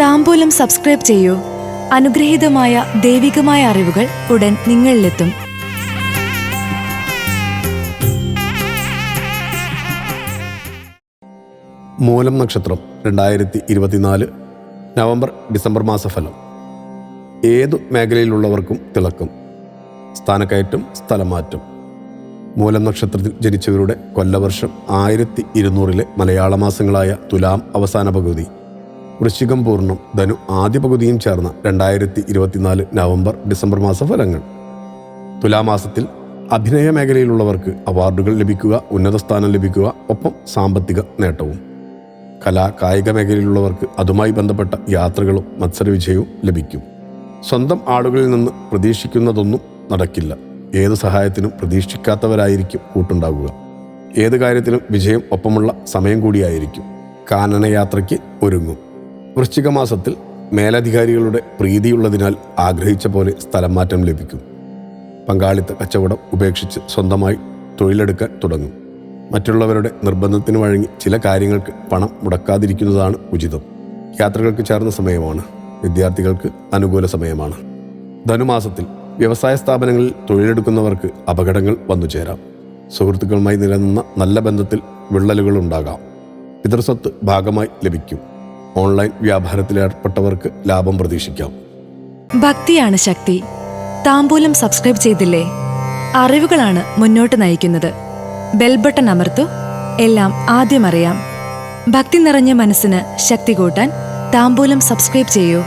താമ്പൂലം subscribe ചെയ്യൂ. അനുഗ്രഹീതമായ ദൈവികമായ അറിവുകൾ ഉടൻ നിങ്ങളിലെത്തും. മൂലം നക്ഷത്രം രണ്ടായിരത്തി ഇരുപത്തിനാല് നവംബർ ഡിസംബർ മാസഫലം. ഏതു മേഖലയിലുള്ളവർക്കും തിളക്കം സ്ഥാനക്കയറ്റം സ്ഥലമാറ്റം. മൂലം നക്ഷത്രത്തിൽ ജനിച്ചവരുടെ കൊല്ലവർഷം ആയിരത്തി ഇരുന്നൂറിലെ മലയാള മാസങ്ങളായ തുലാം അവസാന പകുതി. വൃശ്ചികം പൂർണം ധനു ആദ്യ പകുതിയും ചേർന്ന രണ്ടായിരത്തി ഇരുപത്തിനാല് നവംബർ ഡിസംബർ മാസ ഫലങ്ങൾ. തുലാമാസത്തിൽ അഭിനയ മേഖലയിലുള്ളവർക്ക് അവാർഡുകൾ ലഭിക്കുക ഉന്നത സ്ഥാനം ലഭിക്കുക ഒപ്പം സാമ്പത്തിക നേട്ടവും. കലാ കായിക മേഖലയിലുള്ളവർക്ക് അതുമായി ബന്ധപ്പെട്ട യാത്രകളും മത്സരവിജയവും ലഭിക്കും. സ്വന്തം ആളുകളിൽ നിന്ന് പ്രതീക്ഷിക്കുന്നതൊന്നും നടക്കില്ല. ഏത് സഹായത്തിനും പ്രതീക്ഷിക്കാത്തവരായിരിക്കും കൂട്ടുണ്ടാകുക ഏത് കാര്യത്തിലും വിജയം ഒപ്പമുള്ള സമയം കൂടിയായിരിക്കും. കാനനയാത്രയ്ക്ക് ഒരുങ്ങും. വൃശ്ചിക മാസത്തിൽ മേലധികാരികളുടെ പ്രീതിയുള്ളതിനാൽ ആഗ്രഹിച്ച പോലെ സ്ഥലം മാറ്റം ലഭിക്കും. പങ്കാളിത്ത കച്ചവടം ഉപേക്ഷിച്ച് സ്വന്തമായി തൊഴിലെടുക്കാൻ തുടങ്ങും. മറ്റുള്ളവരുടെ നിർബന്ധത്തിന് വഴങ്ങി ചില കാര്യങ്ങൾക്ക് പണം മുടക്കാതിരിക്കുന്നതാണ് ഉചിതം. യാത്രകൾക്ക് ചേർന്ന സമയമാണ്. വിദ്യാർത്ഥികൾക്ക് അനുകൂല സമയമാണ്. ധനുമാസത്തിൽ വ്യവസായ സ്ഥാപനങ്ങളിൽ തൊഴിലെടുക്കുന്നവർക്ക് അപകടങ്ങൾ വന്നു ചേരാം. സുഹൃത്തുക്കളുമായി നിലനിന്ന നല്ല ബന്ധത്തിൽ വിള്ളലുകൾ ഉണ്ടാകാം. പിതൃസ്വത്ത് ഭാഗമായി ലഭിക്കും. ഓൺലൈൻ വ്യാപാരത്തിലേർപ്പെട്ടവർക്ക് ലാഭം പ്രതീക്ഷിക്കാം. ഭക്തിയാണ് ശക്തി. താമ്പൂലം സബ്സ്ക്രൈബ് ചെയ്തില്ലേ? അറിവുകളാണ് മുന്നോട്ട് നയിക്കുന്നത്. ബെൽബട്ടൺ അമർത്തു. എല്ലാം ആദ്യം അറിയാം. ഭക്തി നിറഞ്ഞ മനസ്സിന് ശക്തി കൂട്ടാൻ താമ്പൂലം സബ്സ്ക്രൈബ് ചെയ്യൂ.